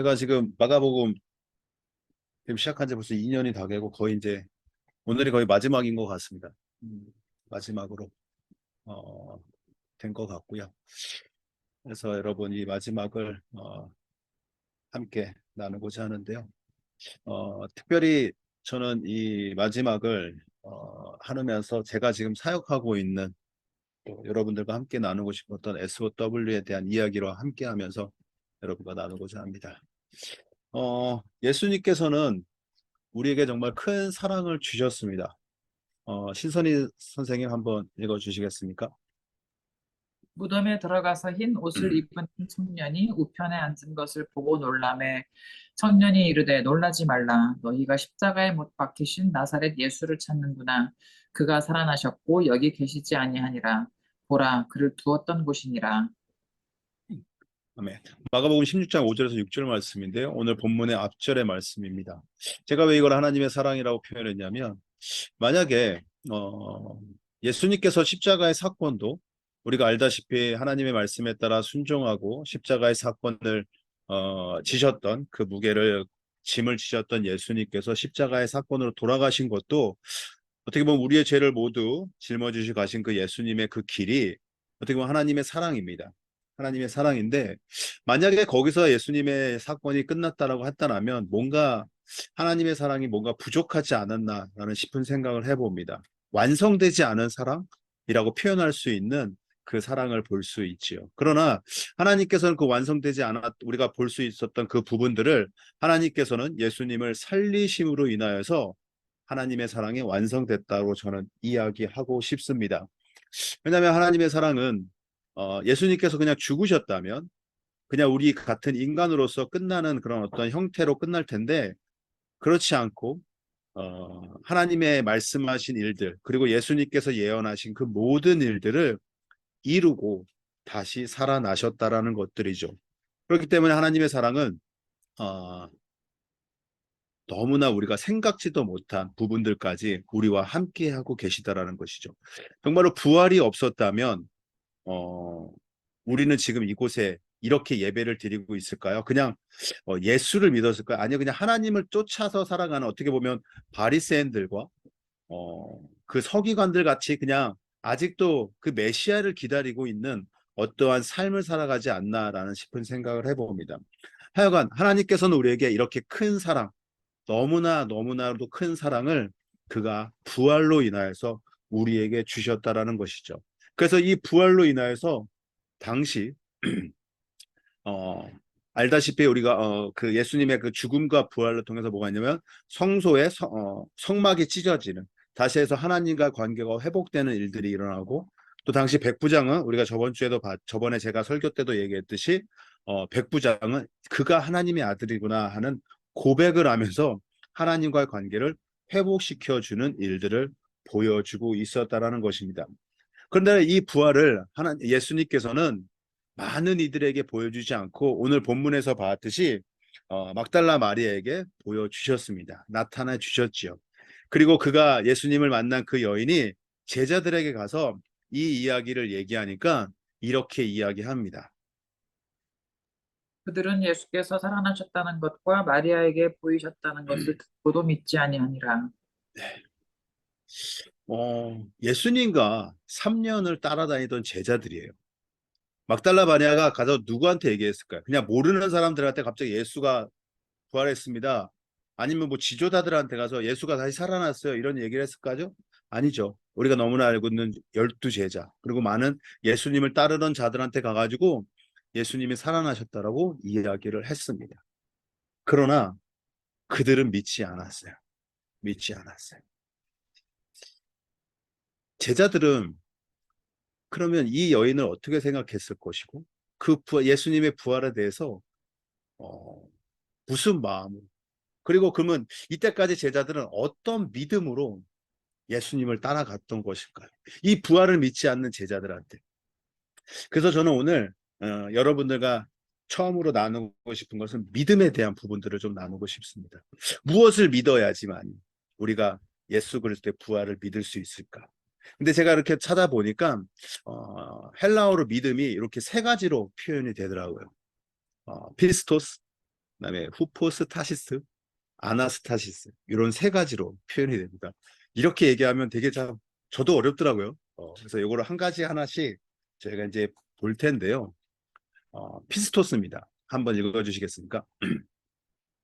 제가 지금 마가복음 지금 시작한 지 벌써 2년이 다 되고 거의 이제 오늘이 거의 마지막인 것 같습니다. 음, 마지막으로 어, 된 것 같고요. 그래서 여러분 이 마지막을 어, 함께 나누고자 하는데요. 어, 특별히 저는 이 마지막을 어, 하면서 제가 지금 사역하고 있는 또 여러분들과 함께 나누고 싶었던 SOW에 대한 이야기로 함께 하면서 여러분과 나누고자 합니다. 어, 예수님께서는 우리에게 정말 큰 사랑을 주셨습니다. 어, 신선희 선생님 한번 읽어 주시겠습니까? 무덤에 들어가서 흰 옷을 입은 청년이 우편에 앉은 것을 보고 놀라매 청년이 이르되 놀라지 말라. 너희가 십자가에 못 박히신 나사렛 예수를 찾는구나. 그가 살아나셨고 여기 계시지 아니하니라. 보라 그를 두었던 곳이니라 아멘. 마가복음 16장 5절에서 6절 말씀인데요. 오늘 본문의 앞절의 말씀입니다. 제가 왜 이걸 하나님의 사랑이라고 표현했냐면 만약에 어, 예수님께서 십자가의 사건도 우리가 알다시피 하나님의 말씀에 따라 순종하고 십자가의 사건을 어, 지셨던 그 무게를 짐을 지셨던 예수님께서 십자가의 사건으로 돌아가신 것도 어떻게 보면 우리의 죄를 모두 짊어지시 가신 그 예수님의 그 길이 어떻게 보면 하나님의 사랑입니다. 하나님의 사랑인데 만약에 거기서 예수님의 사건이 끝났다라고 했다면 뭔가 하나님의 사랑이 뭔가 부족하지 않았나라는 싶은 생각을 해봅니다. 완성되지 않은 사랑이라고 표현할 수 있는 그 사랑을 볼 수 있지요. 그러나 하나님께서는 그 완성되지 않았 우리가 볼 수 있었던 그 부분들을 하나님께서는 예수님을 살리심으로 인하여서 하나님의 사랑이 완성됐다고 저는 이야기하고 싶습니다. 왜냐하면 하나님의 사랑은 어, 예수님께서 그냥 죽으셨다면 그냥 우리 같은 인간으로서 끝나는 그런 어떤 형태로 끝날 텐데 그렇지 않고 어, 하나님의 말씀하신 일들 그리고 예수님께서 예언하신 그 모든 일들을 이루고 다시 살아나셨다라는 것들이죠. 그렇기 때문에 하나님의 사랑은 어, 너무나 우리가 생각지도 못한 부분들까지 우리와 함께하고 계시다라는 것이죠. 정말로 부활이 없었다면 어, 우리는 지금 이곳에 이렇게 예배를 드리고 있을까요? 그냥 어, 예수를 믿었을까요? 아니요, 그냥 하나님을 쫓아서 살아가는 어떻게 보면 바리새인들과 어, 그 서기관들 같이 그냥 아직도 그 메시아를 기다리고 있는 어떠한 삶을 살아가지 않나라는 싶은 생각을 해봅니다. 하여간 하나님께서는 우리에게 이렇게 큰 사랑, 너무나 너무나도 큰 사랑을 그가 부활로 인하여서 우리에게 주셨다라는 것이죠. 그래서 이 부활로 인하여서 당시 어, 알다시피 우리가 어, 그 예수님의 그 죽음과 부활을 통해서 뭐가 있냐면 성소의 성, 어, 성막이 찢어지는 다시 해서 하나님과 관계가 회복되는 일들이 일어나고 또 당시 백부장은 우리가 저번 주에도 봤, 저번에 제가 설교 때도 얘기했듯이 어, 백부장은 그가 하나님의 아들이구나 하는 고백을 하면서 하나님과의 관계를 회복시켜 주는 일들을 보여주고 있었다라는 것입니다. 그런데 이 부활을 하나 예수님께서는 많은 이들에게 보여주지 않고 오늘 본문에서 봤듯이 어, 막달라 마리아에게 보여주셨습니다. 나타나 주셨지요. 그리고 그가 예수님을 만난 그 여인이 제자들에게 가서 이 이야기를 얘기하니까 이렇게 이야기합니다. 그들은 예수께서 살아나셨다는 것과 마리아에게 보이셨다는 것을 듣고도 믿지 아니하니라 어, 예수님과 3년을 따라다니던 제자들이에요. 막달라 마리아가 가서 누구한테 얘기했을까요? 그냥 모르는 사람들한테 갑자기 예수가 부활했습니다. 아니면 뭐 지도자들한테 가서 예수가 다시 살아났어요. 이런 얘기를 했을까죠? 아니죠. 우리가 너무나 알고 있는 열두 제자 그리고 많은 예수님을 따르던 자들한테 가가지고 예수님이 살아나셨다라고 이야기를 했습니다. 그러나 그들은 믿지 않았어요. 믿지 않았어요. 제자들은 그러면 이 여인을 어떻게 생각했을 것이고 그 부활, 예수님의 부활에 대해서 어, 무슨 마음으로 그리고 그러면 이때까지 제자들은 어떤 믿음으로 예수님을 따라갔던 것일까요? 이 부활을 믿지 않는 제자들한테. 그래서 저는 오늘 어, 여러분들과 처음으로 나누고 싶은 것은 믿음에 대한 부분들을 좀 나누고 싶습니다. 무엇을 믿어야지만 우리가 예수 그리스도의 부활을 믿을 수 있을까? 근데 제가 이렇게 찾아보니까 어, 헬라어로 믿음이 이렇게 세 가지로 표현이 되더라고요. 어, 피스토스, 그다음에 후포스타시스, 아나스타시스 이런 세 가지로 표현이 됩니다. 이렇게 얘기하면 되게 참 저도 어렵더라고요. 어, 그래서 이거를 한 가지 하나씩 저희가 이제 볼 텐데요. 어, 피스토스입니다. 한번 읽어주시겠습니까?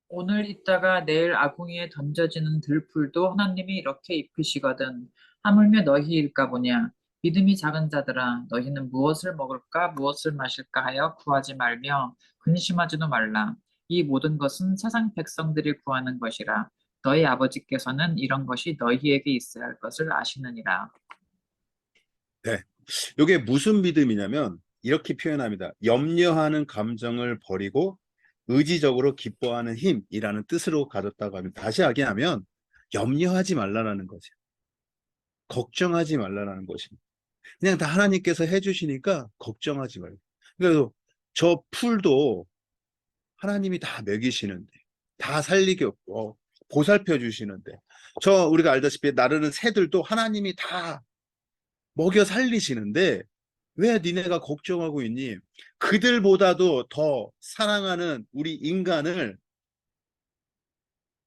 오늘 있다가 내일 아궁이에 던져지는 들풀도 하나님이 이렇게 입히시거든. 하물며 너희일까 보냐. 믿음이 작은 자들아, 너희는 무엇을 먹을까, 무엇을 마실까 하여 구하지 말며 근심하지도 말라. 이 모든 것은 세상 백성들이 구하는 것이라. 너희 아버지께서는 이런 것이 너희에게 있어야 할 것을 아시느니라. 이게 무슨 믿음이냐면 이렇게 표현합니다. 염려하는 감정을 버리고 의지적으로 기뻐하는 힘이라는 뜻으로 가졌다고 하면 다시 하기하면 염려하지 말라라는 거죠. 걱정하지 말라라는 것입니다. 그냥 다 하나님께서 해주시니까 걱정하지 말고. 그래서 저 풀도 하나님이 다 먹이시는데, 다 살리게 어, 보살펴 주시는데, 저 우리가 알다시피 나르는 새들도 하나님이 다 먹여 살리시는데 왜 니네가 걱정하고 있니? 그들보다도 더 사랑하는 우리 인간을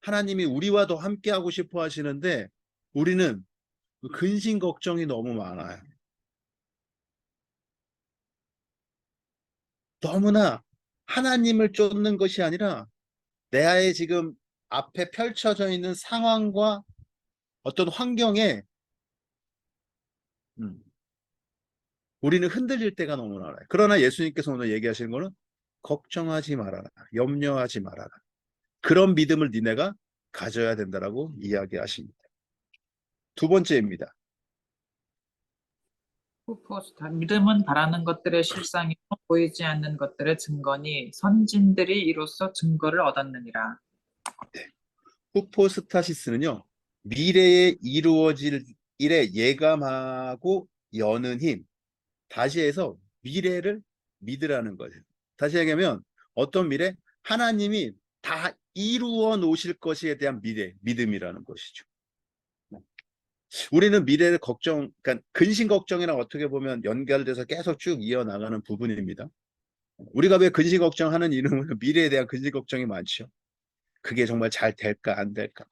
하나님이 우리와 더 함께 하고 싶어 하시는데 우리는 그 근심 걱정이 너무 많아요. 너무나 하나님을 쫓는 것이 아니라 내 아의 지금 앞에 펼쳐져 있는 상황과 어떤 환경에 음, 우리는 흔들릴 때가 너무 많아요. 그러나 예수님께서 오늘 얘기하시는 거는 걱정하지 말아라. 염려하지 말아라. 그런 믿음을 니네가 가져야 된다라고 이야기하십니다. 두 번째입니다. 후포스타. 믿음은 바라는 것들의 실상이요 보이지 않는 것들의 증거니 선진들이 이로써 증거를 얻었느니라. 후포스타시스는요. 미래에 이루어질 일에 예감하고 여는 힘. 다시 해서 미래를 믿으라는 거예요. 다시 얘기하면 어떤 미래? 하나님이 다 이루어 놓으실 것에 대한 미래, 믿음이라는 것이죠. 우리는 미래를 걱정, 그러니까 근심 걱정이랑 어떻게 보면 연결돼서 계속 쭉 이어나가는 부분입니다. 우리가 왜 근심 걱정하는 이유는 미래에 대한 근심 걱정이 많죠. 그게 정말 잘 될까 안 될까.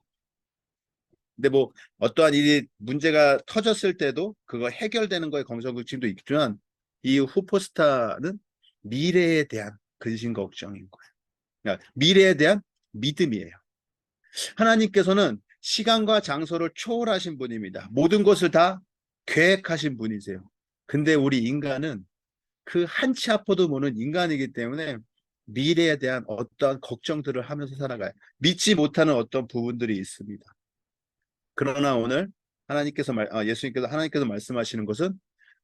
근데 뭐 어떠한 일이 문제가 터졌을 때도 그거 해결되는 거에 검정국심도 있지만 이 후포스타는 미래에 대한 근심 걱정인 거예요. 그러니까 미래에 대한 믿음이에요. 하나님께서는 시간과 장소를 초월하신 분입니다. 모든 것을 다 계획하신 분이세요. 근데 우리 인간은 그 한 치 앞도 모르는 인간이기 때문에 미래에 대한 어떠한 걱정들을 하면서 살아가요. 믿지 못하는 어떤 부분들이 있습니다. 그러나 오늘 하나님께서 말, 아, 예수님께서 하나님께서 말씀하시는 것은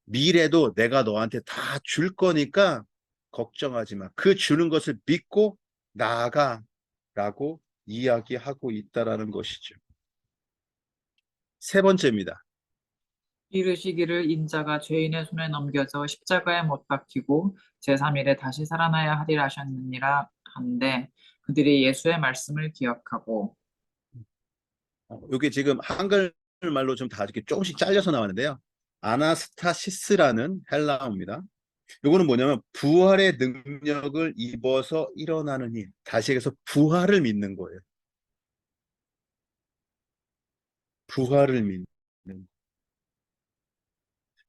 미래도 내가 너한테 다 줄 거니까 걱정하지 마. 그 주는 것을 믿고 나아가라고 이야기하고 있다라는 것이죠. 세 번째입니다. 이르시기를 인자가 죄인의 손에 넘겨져 십자가에 못 박히고 제3일에 다시 살아나야 하리라 하셨느니라 한데 그들이 예수의 말씀을 기억하고 어, 이게 지금 한글 말로 좀 다 이렇게 조금씩 잘려서 나왔는데요. 아나스타시스라는 헬라어입니다. 이거는 뭐냐면 부활의 능력을 입어서 일어나는 힘. 다시 얘기해서 부활을 믿는 거예요. 부활을 믿는.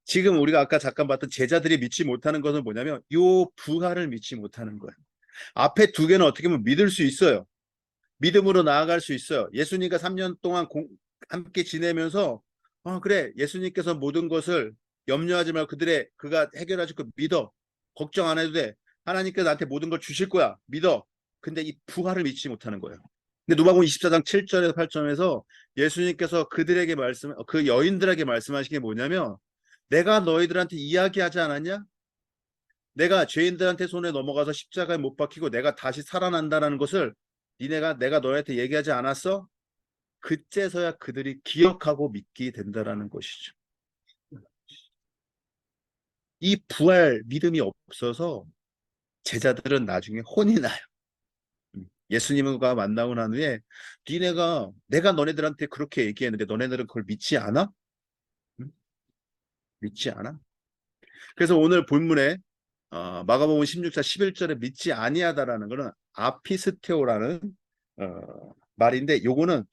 지금 우리가 아까 잠깐 봤던 제자들이 믿지 못하는 것은 뭐냐면 요 부활을 믿지 못하는 거예요. 앞에 두 개는 어떻게 보면 믿을 수 있어요. 믿음으로 나아갈 수 있어요. 예수님과 3년 동안 공- 함께 지내면서 어 그래 예수님께서 모든 것을 염려하지 말고 그들의 그가 해결하실 거 믿어. 걱정 안 해도 돼. 하나님께서 나한테 모든 걸 주실 거야. 믿어. 근데 이 부활을 믿지 못하는 거예요. 근데 누가복음 24장 7절에서 8절에서 예수님께서 그들에게 말씀 그 여인들에게 말씀하신 게 뭐냐면 내가 너희들한테 이야기하지 않았냐? 내가 죄인들한테 손에 넘어가서 십자가에 못 박히고 내가 다시 살아난다라는 것을 니네가 내가 너희한테 얘기하지 않았어? 그때서야 그들이 기억하고 믿게 된다라는 것이죠. 이 부활 믿음이 없어서 제자들은 나중에 혼이 나요. 음, 예수님과 만나고 난 후에 니네가 내가 너네들한테 그렇게 얘기했는데 너네들은 그걸 믿지 않아? 음? 믿지 않아? 그래서 오늘 본문에 어, 마가복음 16장 11절에 믿지 아니하다라는 것은 아피스테오라는 어, 말인데 요거는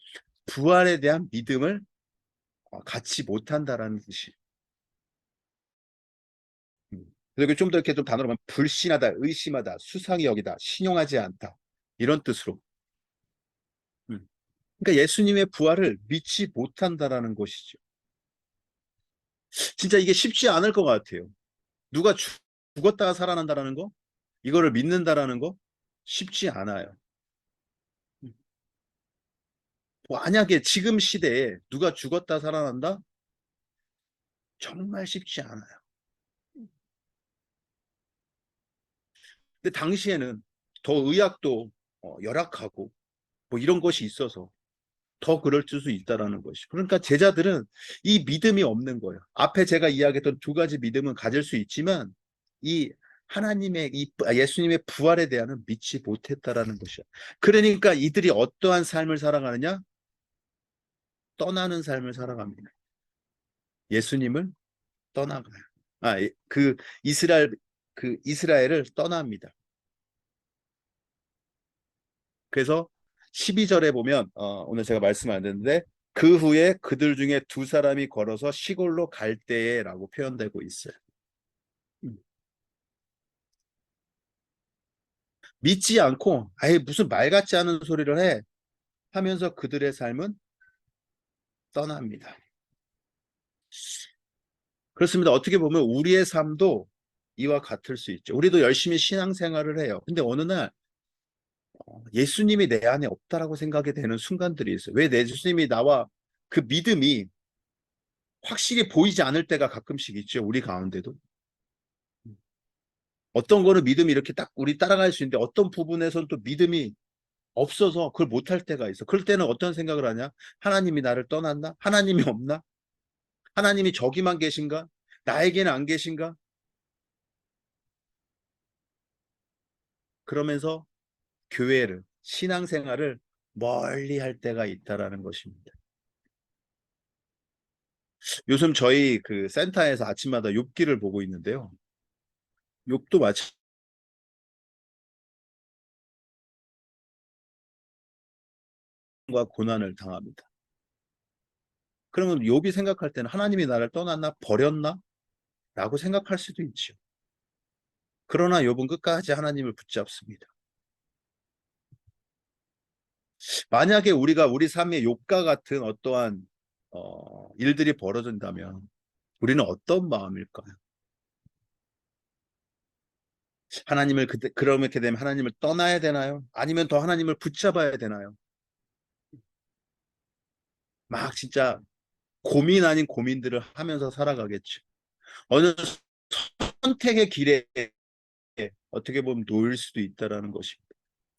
부활에 대한 믿음을 어, 갖지 못한다라는 뜻이에요. 음. 그리고 좀 더 이렇게 좀 단어로 보면 불신하다, 의심하다, 수상히 여기다, 신용하지 않다 이런 뜻으로. 음. 그러니까 예수님의 부활을 믿지 못한다라는 것이죠. 진짜 이게 쉽지 않을 것 같아요. 누가 죽- 죽었다가 살아난다라는 거, 이거를 믿는다라는 거 쉽지 않아요. 음. 만약에 지금 시대에 누가 죽었다 살아난다? 정말 쉽지 않아요. 근데 당시에는 더 의학도 어, 열악하고 뭐 이런 것이 있어서 더 그럴 수 있다라는 것이. 그러니까 제자들은 이 믿음이 없는 거예요. 앞에 제가 이야기했던 두 가지 믿음은 가질 수 있지만 이 하나님의 이 아, 예수님의 부활에 대한은 믿지 못했다라는 것이야. 그러니까 이들이 어떠한 삶을 살아가느냐? 떠나는 삶을 살아갑니다. 예수님을 떠나가요. 아, 예, 그 이스라엘 그 이스라엘을 떠납니다. 그래서 12절에 보면 어, 오늘 제가 말씀 안 드렸는데 그 후에 그들 중에 두 사람이 걸어서 시골로 갈 때에라고 표현되고 있어요. 음. 믿지 않고 아예 무슨 말 같지 않은 소리를 해 하면서 그들의 삶은 떠납니다. 그렇습니다. 어떻게 보면 우리의 삶도 이와 같을 수 있죠. 우리도 열심히 신앙생활을 해요. 근데 어느 날 어, 예수님이 내 안에 없다라고 생각이 되는 순간들이 있어요. 왜내 예수님이 나와 그 믿음이 확실히 보이지 않을 때가 가끔씩 있죠. 우리 가운데도. 어떤 거는 믿음이 이렇게 딱 우리 따라갈 수 있는데 어떤 부분에서는 또 믿음이 없어서 그걸 못할 때가 있어. 그럴 때는 어떤 생각을 하냐? 하나님이 나를 떠났나? 하나님이 없나? 하나님이 저기만 계신가? 나에게는 안 계신가? 그러면서 교회를, 신앙생활을 멀리 할 때가 있다라는 것입니다. 요즘 저희 그 센터에서 아침마다 욥기를 보고 있는데요. 욥도 마치 과 고난을 당합니다. 그러면 욥이 생각할 때는 하나님이 나를 떠났나 버렸나 라고 생각할 수도 있죠. 그러나 욥은 끝까지 하나님을 붙잡습니다. 만약에 우리가 우리 삶의 욥과 같은 어떠한 어, 일들이 벌어진다면 우리는 어떤 마음일까요? 하나님을 그때 그렇게 되면 하나님을 떠나야 되나요? 아니면 더 하나님을 붙잡아야 되나요? 막 진짜 고민 아닌 고민들을 하면서 살아가겠죠. 어느 선택의 길에 어떻게 보면 놓일 수도 있다라는 것입니다.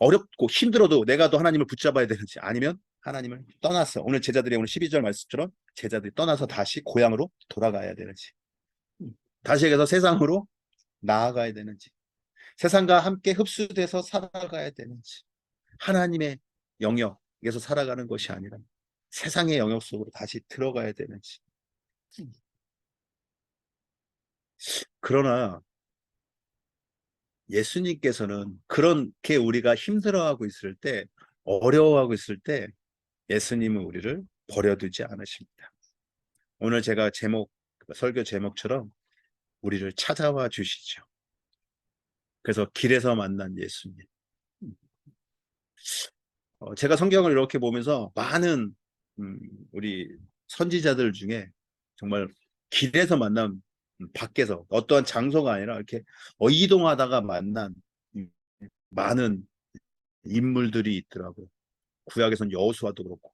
어렵고 힘들어도 내가 더 하나님을 붙잡아야 되는지 아니면 하나님을 떠났어. 오늘 제자들이 오늘 12절 말씀처럼 제자들이 떠나서 다시 고향으로 돌아가야 되는지 다시 여기서 세상으로 나아가야 되는지 세상과 함께 흡수돼서 살아가야 되는지 하나님의 영역에서 살아가는 것이 아니라 세상의 영역 속으로 다시 들어가야 되는지 그러나 예수님께서는 그렇게 우리가 힘들어하고 있을 때, 어려워하고 있을 때 예수님은 우리를 버려두지 않으십니다. 오늘 제가 제목, 설교 제목처럼 우리를 찾아와 주시죠. 그래서 길에서 만난 예수님. 어, 제가 성경을 이렇게 보면서 많은 음, 우리 선지자들 중에 정말 길에서 만난 음, 밖에서 어떠한 장소가 아니라 이렇게 어, 이동하다가 만난 음, 많은 인물들이 있더라고요. 구약에선 여호수아도 그렇고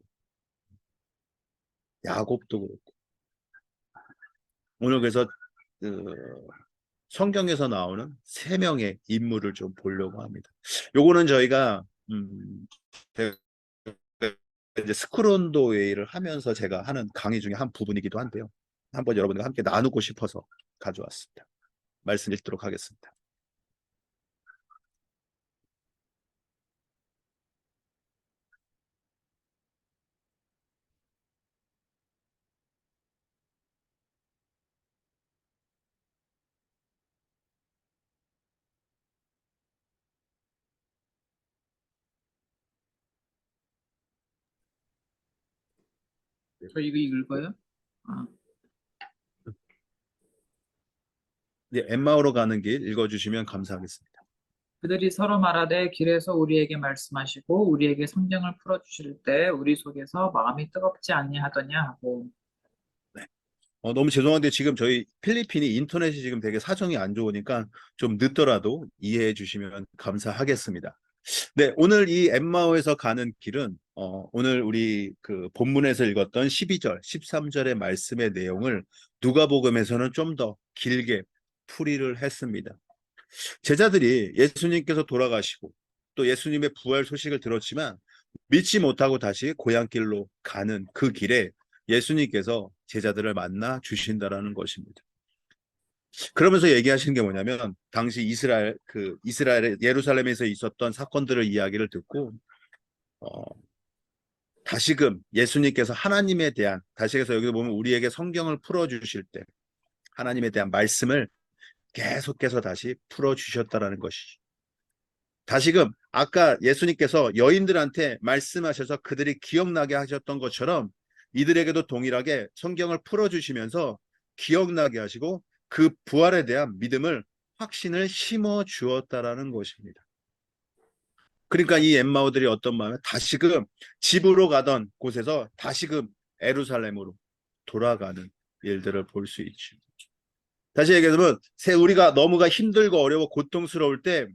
야곱도 그렇고 오늘 그래서 그 성경에서 나오는 세 명의 인물을 좀 보려고 합니다. 요거는 저희가 음, 이제 스크론도 웨이를 하면서 제가 하는 강의 중에 한 부분이기도 한데요. 한번 여러분과 함께 나누고 싶어서 가져왔습니다. 말씀 읽도록 하겠습니다. 저 이거 읽을까요? 아. 네, 엠마오로 가는 길 읽어주시면 감사하겠습니다. 그들이 서로 말하되 길에서 우리에게 말씀하시고 우리에게 성경을 풀어 주실 때 우리 속에서 마음이 뜨겁지 아니하더냐 하고 어, 너무 죄송한데 지금 저희 필리핀이 인터넷이 지금 되게 사정이 안 좋으니까 좀 늦더라도 이해해 주시면 감사하겠습니다. 네, 오늘 이 엠마오에서 가는 길은 어, 오늘 우리 그 본문에서 읽었던 12절, 13절의 말씀의 내용을 누가복음에서는 좀 더 길게 풀이를 했습니다. 제자들이 예수님께서 돌아가시고 또 예수님의 부활 소식을 들었지만 믿지 못하고 다시 고향길로 가는 그 길에 예수님께서 제자들을 만나 주신다라는 것입니다. 그러면서 얘기하시는 게 뭐냐면 당시 이스라엘 그 이스라엘 예루살렘에서 있었던 사건들을 이야기를 듣고 어 다시금 예수님께서 하나님에 대한 다시해서 여기서 보면 우리에게 성경을 풀어 주실 때 하나님에 대한 말씀을 계속해서 다시 풀어 주셨다라는 것이죠. 다시금 아까 예수님께서 여인들한테 말씀하셔서 그들이 기억나게 하셨던 것처럼 이들에게도 동일하게 성경을 풀어주시면서 기억나게 하시고 그 부활에 대한 믿음을 확신을 심어 주었다라는 것입니다. 그러니까 이 엠마오들이 어떤 마음에 다시금 집으로 가던 곳에서 다시금 에루살렘으로 돌아가는 일들을 볼 수 있죠. 다시 얘기하면 새 우리가 너무가 힘들고 어려워 고통스러울 때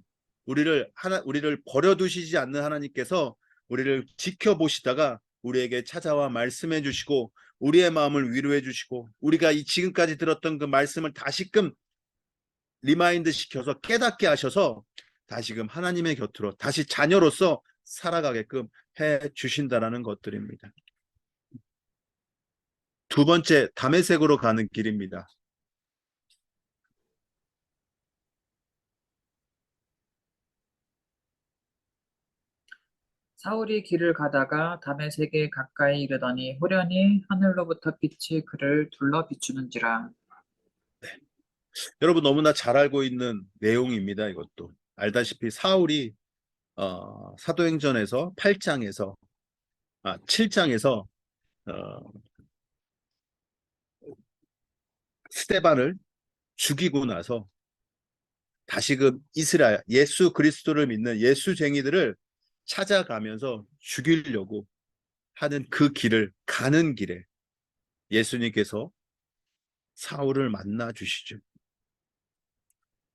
우리를 하나 우리를 버려두시지 않는 하나님께서 우리를 지켜보시다가 우리에게 찾아와 말씀해 주시고 우리의 마음을 위로해 주시고 우리가 이 지금까지 들었던 그 말씀을 다시금 리마인드 시켜서 깨닫게 하셔서 다시금 하나님의 곁으로 다시 자녀로서 살아가게끔 해 주신다라는 것들입니다. 두 번째 담에색으로 가는 길입니다. 사울이 길을 가다가 다메섹에 가까이 이르더니 호련히 하늘로부터 빛이 그를 둘러 비추는지라 여러분 너무나 잘 알고 있는 내용입니다. 이것도 알다시피 사울이 어, 사도행전에서 8장에서 아 7장에서 어, 스테반을 죽이고 나서 다시금 이스라엘 예수 그리스도를 믿는 예수쟁이들을 찾아가면서 죽이려고 하는 그 길을 가는 길에 예수님께서 사울을 만나 주시죠.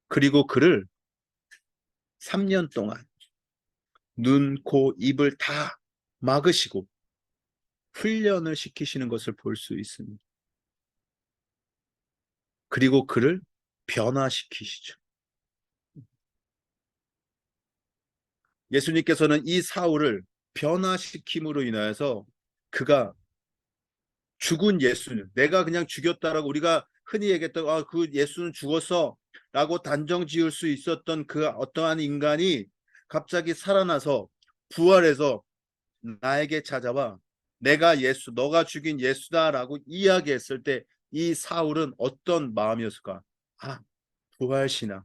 그리고 그를 3년 동안 눈, 코, 입을 다 막으시고 훈련을 시키시는 것을 볼 수 있습니다. 그리고 그를 변화시키시죠. 예수님께서는 이 사울을 변화시킴으로 인하여서 그가 죽은 예수는 내가 그냥 죽였다라고 우리가 흔히 얘기했던 아, 그 예수는 죽었어 라고 단정 지을 수 있었던 그 어떠한 인간이 갑자기 살아나서 부활해서 나에게 찾아와 내가 예수, 너가 죽인 예수다라고 이야기했을 때 이 사울은 어떤 마음이었을까? 아, 부활신앙.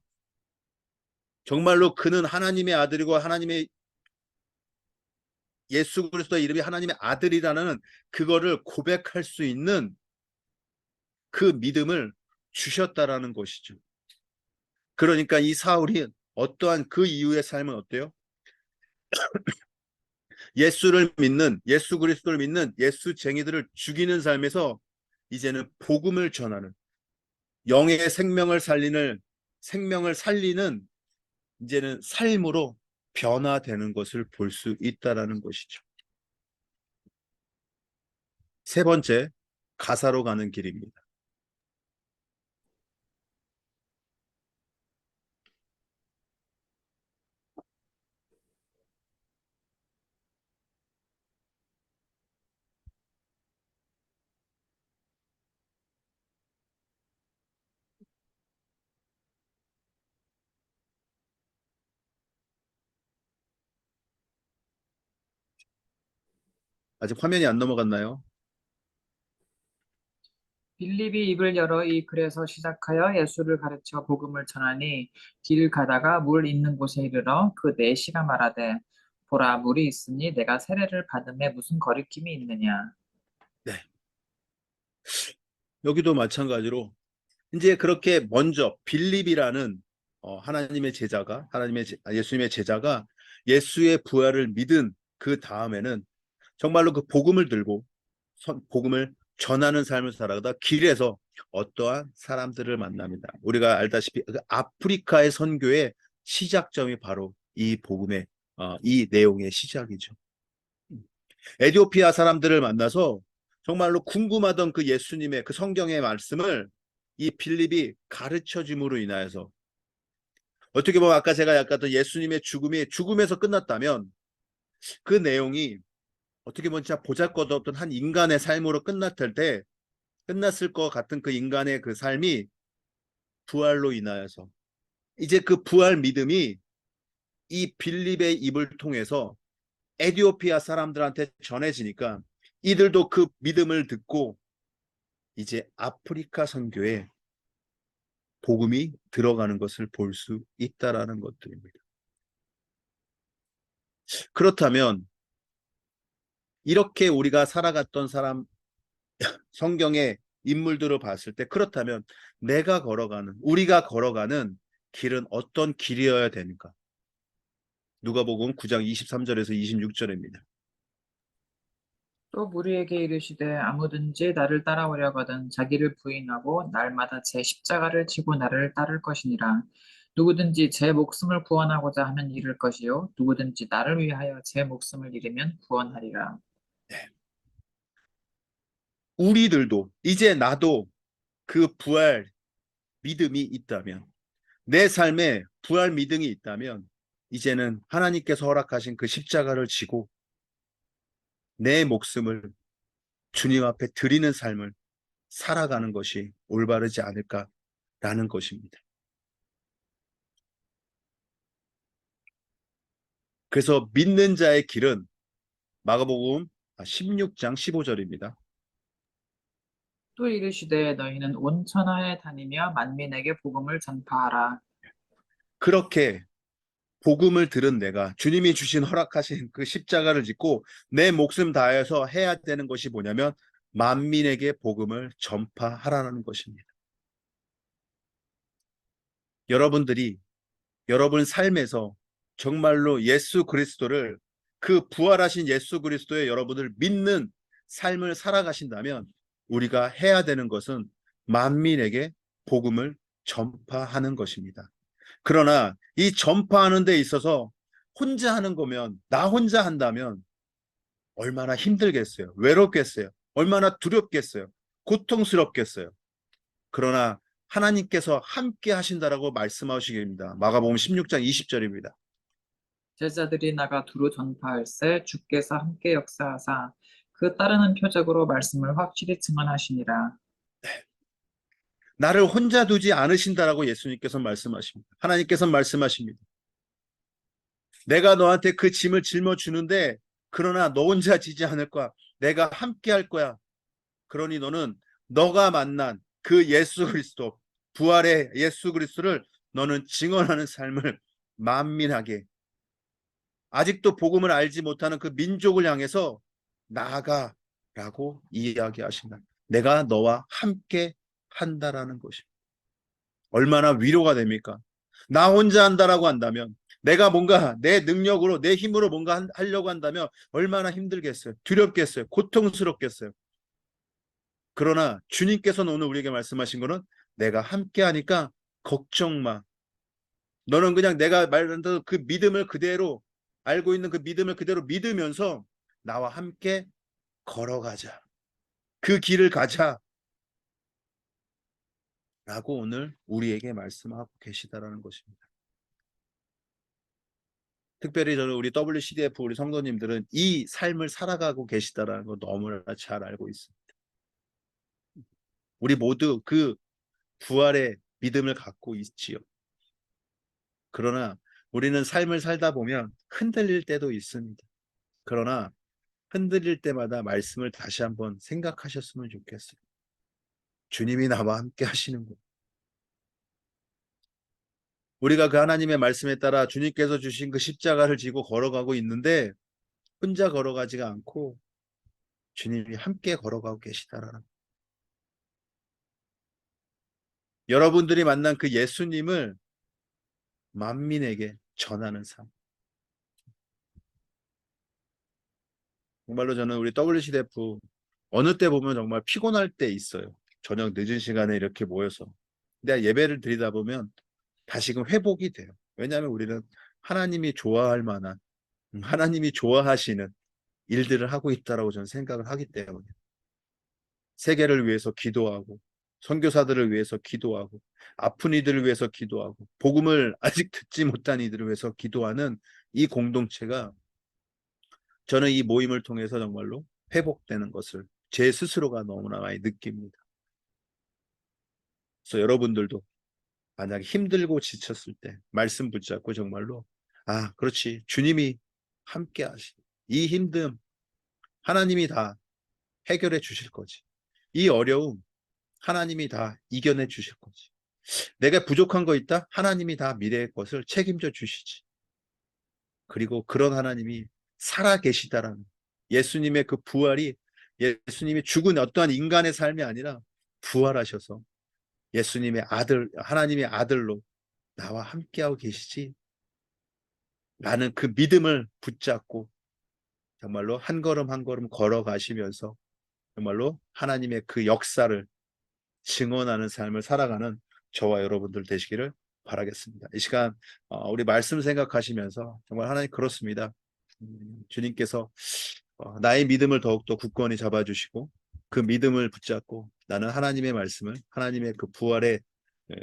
정말로 그는 하나님의 아들이고 하나님의 예수 그리스도의 이름이 하나님의 아들이라는 그거를 고백할 수 있는 그 믿음을 주셨다라는 것이죠. 그러니까 이 사울이 어떠한 그 이후의 삶은 어때요? 예수를 믿는 예수 그리스도를 믿는 예수쟁이들을 죽이는 삶에서 이제는 복음을 전하는 영의 생명을 살리는 생명을 살리는 이제는 삶으로 변화되는 것을 볼 수 있다라는 것이죠. 세 번째, 가사로 가는 길입니다. 아직 화면이 안 넘어갔나요? 빌립이 입을 열어 이 글에서 시작하여 예수를 가르쳐 복음을 전하니 길 가다가 물 있는 곳에 이르러 그 내시가 말하되 보라 물이 있으니 내가 세례를 받음에 무슨 거리낌이 있느냐 여기도 마찬가지로 이제 그렇게 먼저 빌립이라는 어, 하나님의 제자가 하나님의 제- 아, 예수님의 제자가 예수의 부활을 믿은 그 다음에는 정말로 그 복음을 들고 선- 복음을 전하는 삶을 살아가다 길에서 어떠한 사람들을 만납니다. 우리가 알다시피 그 아프리카의 선교의 시작점이 바로 이 복음의 어, 이 내용의 시작이죠. 에디오피아 사람들을 만나서 정말로 궁금하던 그 예수님의 그 성경의 말씀을 이 빌립이 가르쳐 줌으로 인하여서 어떻게 보면 아까 제가 약간 또 예수님의 죽음이 죽음에서 끝났다면 그 내용이 어떻게 보면 진짜 보잘것없던 한 인간의 삶으로 끝났을 때 끝났을 것 같은 그 인간의 그 삶이 부활로 인하여서 이제 그 부활 믿음이 이 빌립의 입을 통해서 에디오피아 사람들한테 전해지니까 이들도 그 믿음을 듣고 이제 아프리카 선교에 복음이 들어가는 것을 볼 수 있다라는 것들입니다. 그렇다면 이렇게 우리가 살아갔던 사람 성경의 인물들을 봤을 때 그렇다면 내가 걸어가는 우리가 걸어가는 길은 어떤 길이어야 되는가? 누가복음 9장 23절에서 26절입니다. 또 무리에게 이르시되 아무든지 나를 따라오려거든 자기를 부인하고 날마다 제 십자가를 지고 나를 따를 것이니라. 누구든지 제 목숨을 구원하고자 하면 잃을 것이요 누구든지 나를 위하여 제 목숨을 잃으면 구원하리라. 우리들도 이제 나도 그 부활 믿음이 있다면 내 삶에 부활 믿음이 있다면 이제는 하나님께서 허락하신 그 십자가를 지고 내 목숨을 주님 앞에 드리는 삶을 살아가는 것이 올바르지 않을까라는 것입니다. 그래서 믿는 자의 길은 마가복음 16장 15절입니다. 또 이르시되 너희는 온 천하에 다니며 만민에게 복음을 전파하라. 그렇게 복음을 들은 내가 주님이 주신 허락하신 그 십자가를 짓고 내 목숨 다해서 해야 되는 것이 뭐냐면 만민에게 복음을 전파하라는 것입니다. 여러분들이 여러분 삶에서 정말로 예수 그리스도를 그 부활하신 예수 그리스도의 여러분을 믿는 삶을 살아가신다면 우리가 해야 되는 것은 만민에게 복음을 전파하는 것입니다. 그러나 이 전파하는 데 있어서 혼자 하는 거면 나 혼자 한다면 얼마나 힘들겠어요. 외롭겠어요. 얼마나 두렵겠어요. 고통스럽겠어요. 그러나 하나님께서 함께 하신다라고 말씀하시기입니다. 마가복음 16장 20절입니다. 제자들이 나가 두루 전파할세 주께서 함께 역사하사 그 따르는 표적으로 말씀을 확실히 증언하시니라. 나를 혼자 두지 않으신다라고 예수님께서 말씀하십니다. 하나님께서 말씀하십니다. 내가 너한테 그 짐을 짊어 주는데 그러나 너 혼자 지지 않을 거야. 내가 함께 할 거야. 그러니 너는 너가 만난 그 예수 그리스도 부활의 예수 그리스도를 너는 증언하는 삶을 만민하게 아직도 복음을 알지 못하는 그 민족을 향해서 나아가라고 이야기하신다. 내가 너와 함께 한다라는 것입니다. 얼마나 위로가 됩니까? 나 혼자 한다라고 한다면 내가 뭔가 내 능력으로 내 힘으로 뭔가 한- 하려고 한다면 얼마나 힘들겠어요. 두렵겠어요. 고통스럽겠어요. 그러나 주님께서는 오늘 우리에게 말씀하신 거는 내가 함께 하니까 걱정 마. 너는 그냥 내가 말한 대로 그 믿음을 그대로 알고 있는 그 믿음을 그대로 믿으면서 나와 함께 걸어가자. 그 길을 가자. 라고 오늘 우리에게 말씀하고 계시다라는 것입니다. 특별히 저는 우리 WCDF 우리 성도님들은 이 삶을 살아가고 계시다라는 거 너무나 잘 알고 있습니다. 우리 모두 그 부활의 믿음을 갖고 있지요. 그러나 우리는 삶을 살다 보면 흔들릴 때도 있습니다. 그러나 흔들릴 때마다 말씀을 다시 한번 생각하셨으면 좋겠어요. 주님이 나와 함께 하시는 것. 우리가 그 하나님의 말씀에 따라 주님께서 주신 그 십자가를 지고 걸어가고 있는데 혼자 걸어가지가 않고 주님이 함께 걸어가고 계시다라는 것. 여러분들이 만난 그 예수님을 만민에게 전하는 삶. 정말로 저는 우리 WCDF 어느 때 보면 정말 피곤할 때 있어요. 저녁 늦은 시간에 이렇게 모여서. 근데 예배를 드리다 보면 다시금 회복이 돼요. 왜냐하면 우리는 하나님이 좋아할 만한, 음, 하나님이 좋아하시는 일들을 하고 있다라고 저는 생각을 하기 때문에. 세계를 위해서 기도하고, 선교사들을 위해서 기도하고, 아픈 이들을 위해서 기도하고, 복음을 아직 듣지 못한 이들을 위해서 기도하는 이 공동체가 저는 이 모임을 통해서 정말로 회복되는 것을 제 스스로가 너무나 많이 느낍니다. 그래서 여러분들도 만약에 힘들고 지쳤을 때 말씀 붙잡고 정말로 아 그렇지. 주님이 함께 하시 이 힘듦 하나님이 다 해결해 주실 거지. 이 어려움 하나님이 다 이겨내 주실 거지. 내가 부족한 거 있다? 하나님이 다 미래의 것을 책임져 주시지. 그리고 그런 하나님이 살아 계시다라는 예수님의 그 부활이 예수님이 죽은 어떠한 인간의 삶이 아니라 부활하셔서 예수님의 아들, 하나님의 아들로 나와 함께하고 계시지. 라는 그 믿음을 붙잡고 정말로 한 걸음 한 걸음 걸어가시면서 정말로 하나님의 그 역사를 증언하는 삶을 살아가는 저와 여러분들 되시기를 바라겠습니다. 이 시간 어, 우리 말씀 생각하시면서 정말 하나님 그렇습니다. 음, 주님께서 어, 나의 믿음을 더욱더 굳건히 잡아주시고 그 믿음을 붙잡고 나는 하나님의 말씀을 하나님의 그 부활의 에,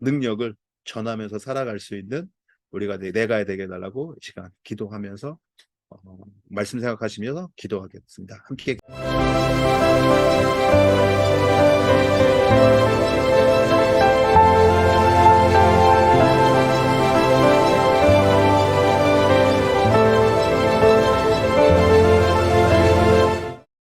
능력을 전하면서 살아갈 수 있는 우리가 내- 내가 되게 해달라고 이 시간 기도하면서 어, 말씀 생각하시면서 기도하겠습니다. 함께